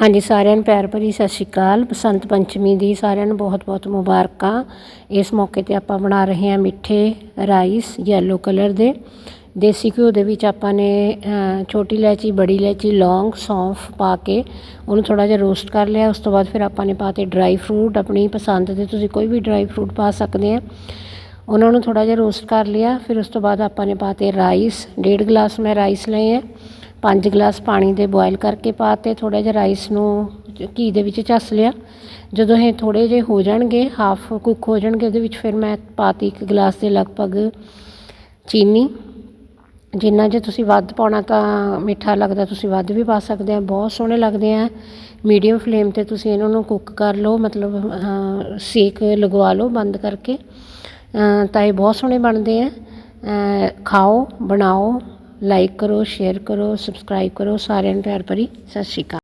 ਹਾਂਜੀ, ਸਾਰਿਆਂ ਨੂੰ ਪਿਆਰ ਭਰੀ ਸਤਿ ਸ਼੍ਰੀ ਅਕਾਲ। ਬਸੰਤ ਪੰਚਮੀ ਦੀ ਸਾਰਿਆਂ ਨੂੰ ਬਹੁਤ-ਬਹੁਤ ਮੁਬਾਰਕਾਂ। ਇਸ ਮੌਕੇ ਤੇ ਆਪਾਂ ਬਣਾ ਰਹੇ ਹਾਂ ਮਿੱਠੇ ਰਾਈਸ ਯੈਲੋ ਕਲਰ ਦੇ। ਦੇਸੀ ਘਿਓ ਦੇ ਵਿੱਚ ਆਪਾਂ ਨੇ ਛੋਟੀ ਇਲਾਇਚੀ, ਬੜੀ ਇਲਾਇਚੀ, ਲੌਂਗ, ਸੌਂਫ ਪਾ ਕੇ ਉਹਨੂੰ ਥੋੜਾ ਜਿਹਾ ਰੋਸਟ ਕਰ ਲਿਆ। ਉਸ ਤੋਂ ਬਾਅਦ ਫਿਰ ਆਪਾਂ ਨੇ ਪਾਤੇ ਡਰਾਈ ਫਰੂਟ ਆਪਣੀ ਪਸੰਦ ਦੇ ਤੁਸੀਂ ਕੋਈ ਵੀ ਡਰਾਈ ਫਰੂਟ ਪਾ ਸਕਦੇ ਆ। ਉਹਨਾਂ ਨੂੰ ਥੋੜਾ ਜਿਹਾ ਰੋਸਟ ਕਰ ਲਿਆ। ਫਿਰ ਉਸ ਤੋਂ ਬਾਅਦ ਆਪਾਂ ਨੇ ਪਾਤੇ ਰਾਈਸ ਡੇਢ ਗਲਾਸ ਮੈਂ ਰਾਈਸ ਲਏ ਆ। ਪੰਜ ਗਲਾਸ ਪਾਣੀ ਦੇ ਬੋਇਲ ਕਰਕੇ ਪਾਤੇ ਥੋੜ੍ਹਾ ਜਿਹਾ ਰਾਈਸ ਨੂੰ ਘੀ ਦੇ ਵਿੱਚ ਝੱਸ ਲਿਆ। ਜਦੋਂ ਇਹ ਥੋੜ੍ਹੇ ਜਿਹੇ ਹੋ ਜਾਣਗੇ ਹਾਫ ਕੁੱਕ ਹੋ ਜਾਣਗੇ, ਉਹਦੇ ਵਿੱਚ ਫਿਰ ਮੈਂ ਪਾਤੀ ਇੱਕ ਗਲਾਸ ਦੇ ਲਗਭਗ ਚੀਨੀ। ਜਿੰਨਾ ਜੇ ਤੁਸੀਂ ਵੱਧ ਪਾਉਣਾ ਤਾਂ ਮਿੱਠਾ ਲੱਗਦਾ, ਤੁਸੀਂ ਵੱਧ ਵੀ ਪਾ ਸਕਦੇ ਆ, ਬਹੁਤ ਸੋਹਣੇ ਲੱਗਦੇ ਆ। ਮੀਡੀਅਮ ਫਲੇਮ ਤੇ ਤੁਸੀਂ ਇਹਨਾਂ ਨੂੰ ਕੁੱਕ ਕਰ ਲਓ, ਮਤਲਬ ਸੇਕ ਲਗਵਾ ਲਓ ਬੰਦ ਕਰਕੇ। ਤਾਂ ਇਹ ਬਹੁਤ ਸੋਹਣੇ ਬਣਦੇ ਆ। ਖਾਓ, ਬਣਾਓ। ਲਾਈਕ ਕਰੋ ਸ਼ੇਅਰ ਕਰੋ ਸਬਸਕ੍ਰਾਈਬ ਕਰੋ ਸਾਰਿਆਂ ਨੂੰ ਪਿਆਰ ਭਰੀ ਸਤਿ ਸ਼੍ਰੀ ਅਕਾਲ।